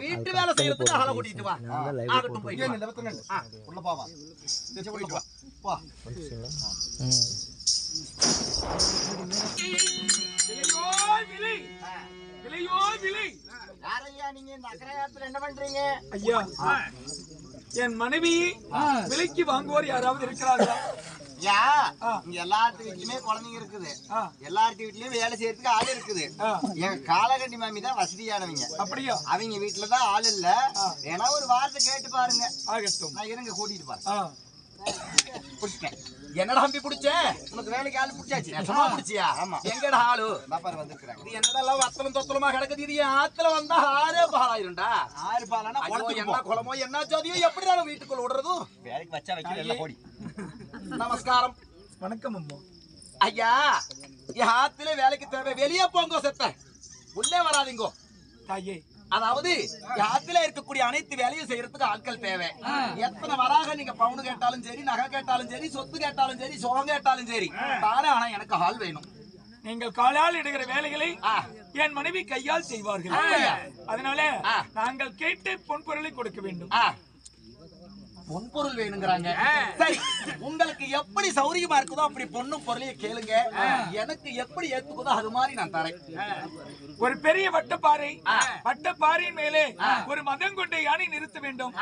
வீட்டு வேலை செய்யறதுக்கு ஆளை கூட்டிட்டு வா. ஆகட்டும் நண்டு உள்ள போ போ விலையோ விலை விலையோ விலை யாரையா நீங்க இந்த அக்கறையாத்துல என்ன பண்றீங்க? ஐயா என் மனைவி விலைக்கு வாங்குவோர் யாராவது இருக்கிறார்களா? யா ஆ. இங்க எல்லாத்து வீட்லயுமே குழந்தைங்க இருக்குது. எல்லாத்து வீட்லயும் வேலை செய்யறதுக்கு ஆள் இருக்குது. எங்க காலகண்டி மாமி தான் வசதியானவங்க. அப்படியா? அவங்க வீட்டுல தான் ஆள் இல்ல. ஏன்னா ஒரு வார்த்தை கேட்டு பாருங்க. நான் இருங்க கூட்டிட்டு பாரு ஆ, பிடிச்சிட்டேன். என்னடா ஹம்பி பிடிச்ச? உனக்கு வேலைக்கு ஆள் பிடிச்சாச்சு. சும்மா பிடிச்சியா? ஆமா. எங்கடா ஆளு? பாப்பாரு வந்திருக்கிறாங்க. இது என்னடா எல்லாம் வத்தலும் தொத்தலுமா கிடக்குது? இது ஆத்துல வந்தா ஆறே பாலாயிரும்டா. ஆறு பாலானா ஐயோ, என்ன. குளமோ என்ன ஜோதியோ எப்படி நான் வீட்டுக்குள்ள விடுறது? வேலைக்கு வச்சா வைக்கல எல்லாம் நமஸ்காரம். வணக்கம் அம்மா. ஐயா ஆத்துல வேலைக்கு தேவை வெளியே போங்கோ செத்த. உள்ளே வராதீங்கோ. தாயே. அதாவது ஆத்துல இருக்கக்கூடிய அனைத்து வேலையும் செய்யறதுக்கு ஆட்கள் தேவை. எத்தனை வராக நீங்க பவுன் கேட்டாலும் சரி நகை கேட்டாலும் சரி சொத்து கேட்டாலும் சரி சோகம் கேட்டாலும் சரி. தானே ஆனா எனக்கு ஆள் வேணும். நீங்கள் காலால் இடுகிற வேலைகளை. என் மனைவி கையால் செய்வார்கள்? அதனால. நாங்கள் கேட்டு பொன் பொருளை கொடுக்க வேண்டும். பொன்பொருள் வேணுங்கிறாங்க. சரி உங்களுக்கு எப்படி சௌரியமா இருக்குதோ அப்படி பொண்ணும் பொருளையும் கேளுங்க. எனக்கு எப்படி ஏத்துக்குதோ அது மாதிரி நான் தரேன். ஒரு பெரிய வட்டப்பாறை வட்டப்பாறையின் மேலே ஒரு மதம் கொண்ட யானை நிறுத்த வேண்டும்.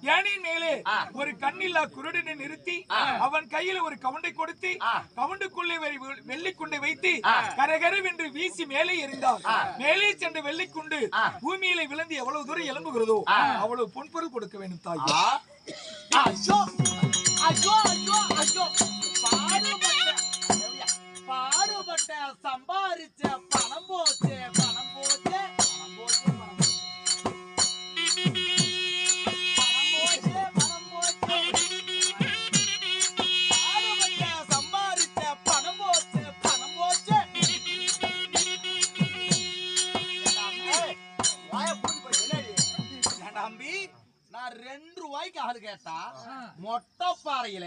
யானையின் மேலே ஒரு கண்ணில்லா குருடனை நிறுத்தி அவன் கையில ஒரு கவுண்டை கொடுத்து கவுண்டுக்குள்ளே ஒரு வெ- வெள்ளிக்குண்டை வைத்து கரகரவென்று வீசி மேலே எறிந்தார். மேலே சென்ற வெள்ளிக்குண்டு பூமியில விழுந்து எவ்வளவு தூரம் எழும்புகிறதோ அவ்வளவு பொன்பொருள் கொடுக்க வேண்டும் தாய். ஆ. ஐயோ ஆளு கேட்டா மொட்டை பாறையில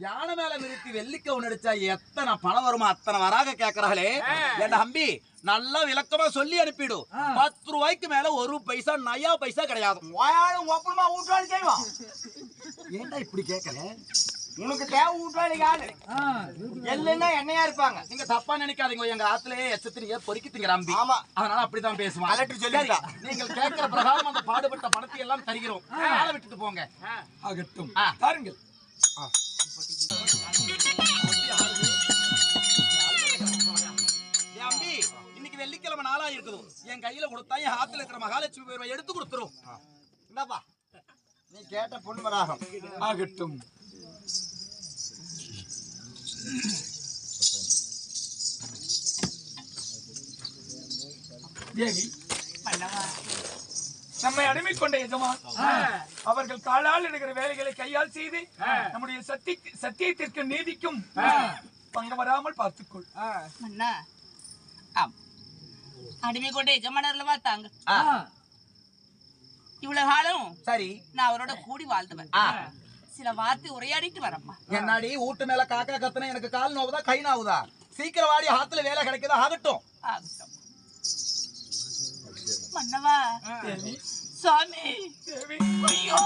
யானை மேல நிறுத்தி வெள்ளிக்கவுன் அடிச்சா எத்தனை பணம் வருமா? அத்தனை வராக கேக்குறாங்களே என் தம்பி நல்லா விளக்கமா சொல்லி அனுப்பிடு. பத்து ரூபாய்க்கு மேல ஒரு பைசா நயா பைசா கிடையாது. ஒப்பனமா ஊட்டாளி செய்வான். ஏன்டா இப்படி கேக்குற உனக்கு தேவை ஊட்டாளிக்கு ஆளு. எல்லைன்னா என்னையா இருப்பாங்க. நீங்க தப்பா நினைக்காதீங்க. எங்க ஆத்துலயே எச்சத்திரியே பொறுக்கி திங்கிறாம்பி ஆமா. அதனால அப்படிதான் பேசுவான். சொல்லிட்டா. சரி, நீங்கள் கேட்கிற பிரகாரம் அந்த பாடுபட்ட பணத்தை எல்லாம் தருகிறோம். ஆளை விட்டுட்டு போங்க. ஆகட்டும். ஆ. பாருங்கள் இன்னைக்கு வெள்ளிக்கிழமை நாளா இருக்குது. என் கையில கொடுத்தா என் ஆத்துல இருக்கிற மகாலட்சுமி பேரை எடுத்து கொடுத்துரும். என்னப்பா நீ கேட்ட பொன்மராகம் ஆகட்டும். தேவி நம்மை அடிமை கொண்ட எஜமான் அவர்கள் காலால் எடுக்கிற வேலைகளை கையால் செய்து நம்முடைய சத்தி சத்தியத்திற்கு நீதிக்கும் பங்கம் வராமல் பார்த்துக்கொள். அடிமை கொண்ட எஜமானர்லவா தாங்க? இவ்வளவு காலம் சரி. நான் அவரோட கூடி வாழ்ந்தவன். சில வார்த்தை உரையாடிட்டு வரம்மா. என்னாடி வீட்டு மேல காக்கா கத்துனா எனக்கு கால் நோவுதா கை நாவுதா? சீக்கிரம் வாடி ஆத்துல வேலை கிடைக்குதா ஆகட்டும். மன்னவா சுவாமி தேவி ஐயோ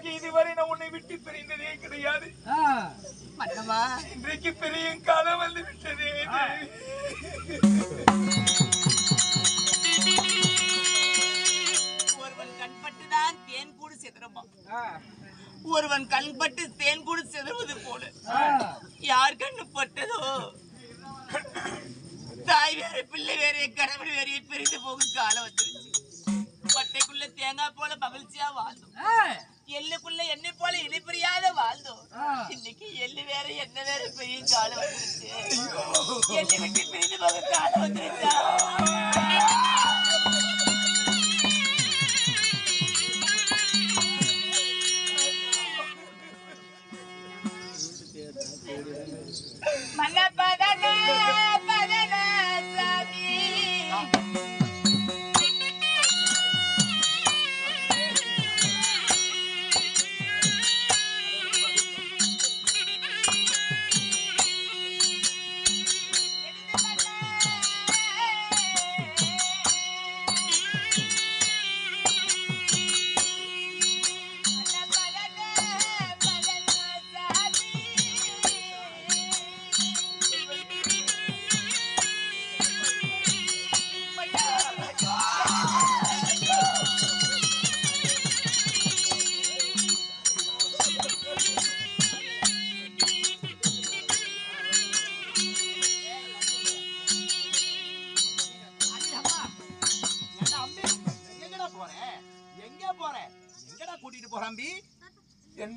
முதலாகி இதுவரை நான் உன்னை விட்டு பிரிந்ததே கிடையாது. இன்றைக்கு பெரிய காலம் வந்து விட்டதே. ஒருவன் கண்பட்டுதான் தேன் கூடு சிதறமா ஒருவன் கண்பட்டு தேன் கூடு சிதறுவது போல. யார் கண்ணு பட்டதோ? தாய் வேற பிள்ளை வேற கடவுள் வேற பிரிந்து போகும் காலம் வந்துருச்சு. பட்டைக்குள்ள தேங்காய் போல மகிழ்ச்சியா வாழ்ந்தோம். எள்ளுக்குள்ள எண்ணெய் போல இணைப்பிரியாத வாழ்ந்தோம் இன்னைக்கு எள்ளு வேற என்ன வேற பெரிய காலம் வந்துருச்சு. எள்ளு விட்டு பிரிந்து போகும் காலம் வந்துருச்சா? மன்ன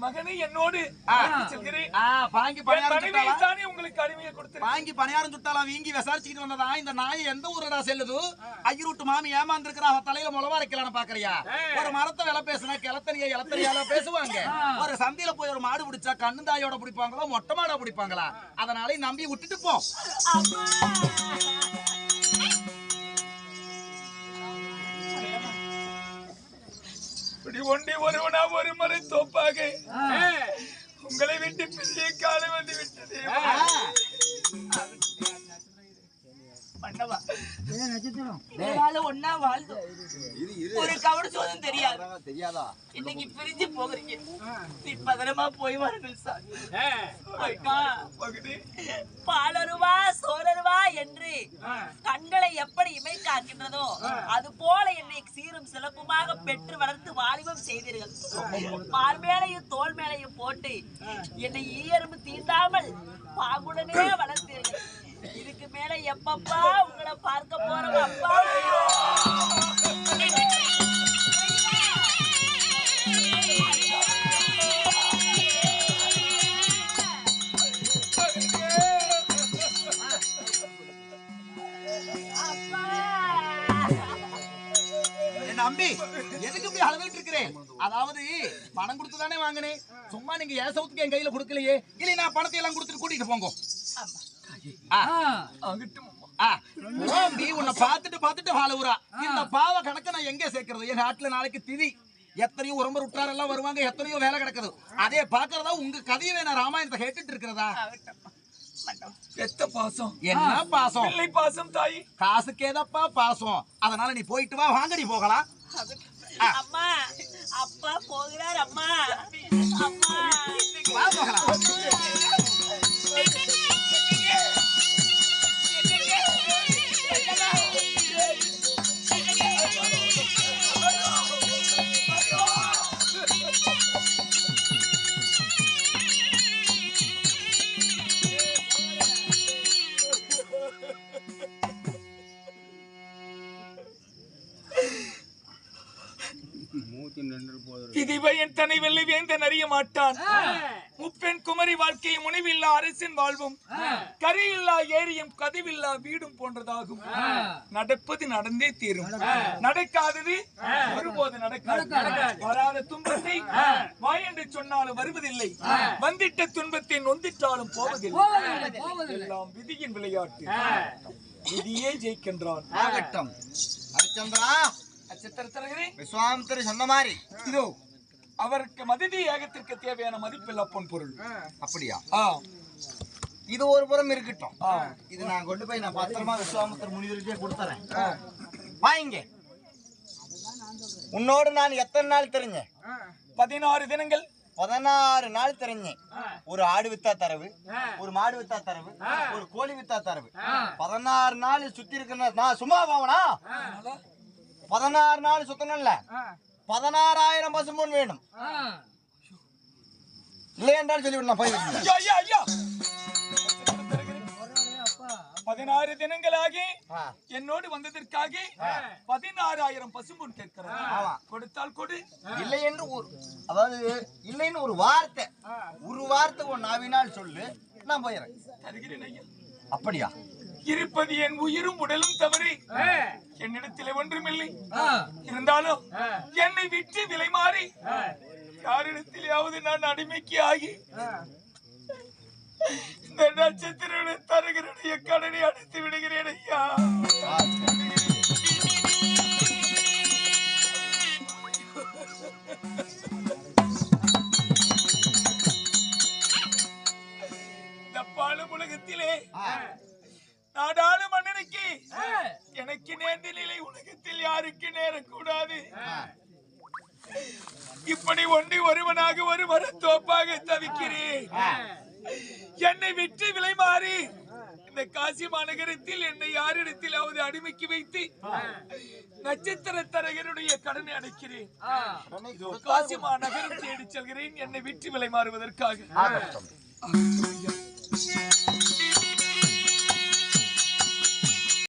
மகனை என்னோடு செல்கிறேன். உங்களுக்கு அடிமையை கொடுத்திருக்கேன் வாங்கி பணியாரம் சுட்டாலாம் வீங்கி விசாரிச்சுக்கிட்டு வந்ததா? இந்த நாய் எந்த ஊரடா செல்லுது? ஐயருட்டு மாமி ஏமாந்துருக்கிறா தலையில முளவா வைக்கலான்னு பாக்குறியா ஒரு மரத்தை விலை பேசுனா கிளத்தனியா இளத்தனியால பேசுவாங்க. ஒரு சந்தையில போய் ஒரு மாடு பிடிச்சா கண்ணு தாயோட பிடிப்பாங்களோ மொட்டை மாடா பிடிப்பாங்களா? அதனால நம்பி விட்டுட்டு போ. இப்படி ஒண்டி ஒருவனா ஒரு முறை தோப்பாக. உங்களை விட்டு பெரிய காலம் வந்து விட்டது. ஒன்னா வாழ்ந்தோம். ஒரு கவடு சோதம் தெரியாது. தெரியாதா? இன்னைக்கு பிரிஞ்சு போகிறீங்க. நீ பத்திரமா போய் வரணும். மகனே பாலருவா சோழருவா என்று கண்களை எப்படி இமை காக்கின்றதோ அது போல என்னை சீரும் சிறப்புமாக பெற்று வளர்த்து வாலிபம் செய்தீர்கள். மார்மேலையும் தோல் மேலையும் போட்டு என்னை ஈயரும்பு தீண்டாமல் பாங்குடனே வளர்த்தீர்கள். இதுக்கு மேல எப்பப்பா உங்களை பார்க்க போறோம் அப்பா? அதாவது பணம் கொடுத்து தானே வாங்கினேன். சும்மா நீங்க ஏசவுத்துக்கு என் கையில கொடுக்கலையே? இல்லை நான் பணத்தை எல்லாம் கொடுத்துட்டு கூட்டிட்டு போங்க. உன்னை பார்த்துட்டு பார்த்துட்டு வாழுவுறா இந்த பாவ கணக்க நான் எங்க சேர்க்கறது? என் நாட்டுல நாளைக்கு திதி. எத்தனையோ உறம்பர் விட்டாரெல்லாம் வருவாங்க எத்தனையோ வேலை கிடக்குது. அதே பாக்குறதா உங்க கதையவே நான் ராமாயணத்தை கேட்டுட்டு இருக்கிறதா? பாசம். என்ன பாசம்? பிள்ளை பாசம் தாய். காசுக்கேதப்பா பாசம். அதனால நீ போயிட்டு வா வாங்கடி போகலாம். அம்மா Thank you. திதிவை என் தனை வெள்ளி வேந்தன் அறிய மாட்டான். முப்பெண் குமரி வாழ்க்கையை முனைவில்லா அரசின் வாழ்வும் கரையில்லா ஏரியும் கதவில்லா வீடும் போன்றதாகும். நடப்பது நடந்தே தீரும். நடக்காதது ஒருபோது நடக்காது. வராத துன்பத்தை வாய் என்று சொன்னாலும் வருவதில்லை. வந்திட்ட துன்பத்தை நொந்திட்டாலும் போவதில்லை. எல்லாம் விதியின் விளையாட்டு. விதியே ஜெயிக்கின்றான். ஆகட்டும். சித்திரத்தரகரே விஸ்வாமித்திர சொன்ன மாதிரி இதோ அவருக்கு மதிதி ஏகத்திற்கு தேவையான மதிப்பில்லா பொன் பொருள். அப்படியா? இது ஒரு புறம் இருக்கட்டும். இது நான் கொண்டு போய் நான் பத்திரமா விஸ்வாமித்திர முனிவருக்கே கொடுத்துறேன். வாங்க உன்னோடு நான் எத்தனை நாள் தெரிஞ்சேன் பதினாறு தினங்கள். பதினாறு நாள் தெரிஞ்சேன் ஒரு ஆடு வித்தா தரவு ஒரு மாடு வித்தா தரவு ஒரு கோழி வித்தா தரவு. பதினாறு நாள் சுத்தி இருக்கிற நான் சும்மா பாவனா பதினாறு நாள் சுத்தணும்ல. பதினாறாயிரம் பசும்பொன் வேணும். இல்லை என்றால் சொல்லிவிடு நான் போய் வைக்கிறேன். ஐயா ஐயா ஐயா. பதினாறு தினங்களாகி. என்னோடு வந்ததற்காக பதினாறாயிரம் பசும்பொன் கேட்கிறார். ஆமா. கொடுத்தால் கொடு. இல்லை என்று ஒரு அதாவது இல்லைன்னு ஒரு வார்த்தை. ஒரு வார்த்தை உன் நாவினால் சொல்லு நான் போயிடுறேன். அப்படியா? இருப்பது என் உயிரும் உடலும் தவறி. என்னிடத்தில் ஒன்றுமில்லை. இருந்தாலும் என்னை விட்டு விலை மாறி யாரிடத்திலேயாவது நான் அடிமைக்கு ஆகி இந்த நட்சத்திர தருகிறடைய கடனை அடைத்து விடுகிறேன் ஐயா. தவிக்கிறேன் என்னை விட்டு விலை மாறி இந்த காசி மாநகரத்தில் என்னை யாரிடத்திலாவது அடிமைக்கு வைத்து நட்சத்திர தரகருடைய கடனை அடைக்கிறேன். காசி மாநகரம் தேடி செல்கிறேன். என்னை விட்டு விலை மாறுவதற்காக.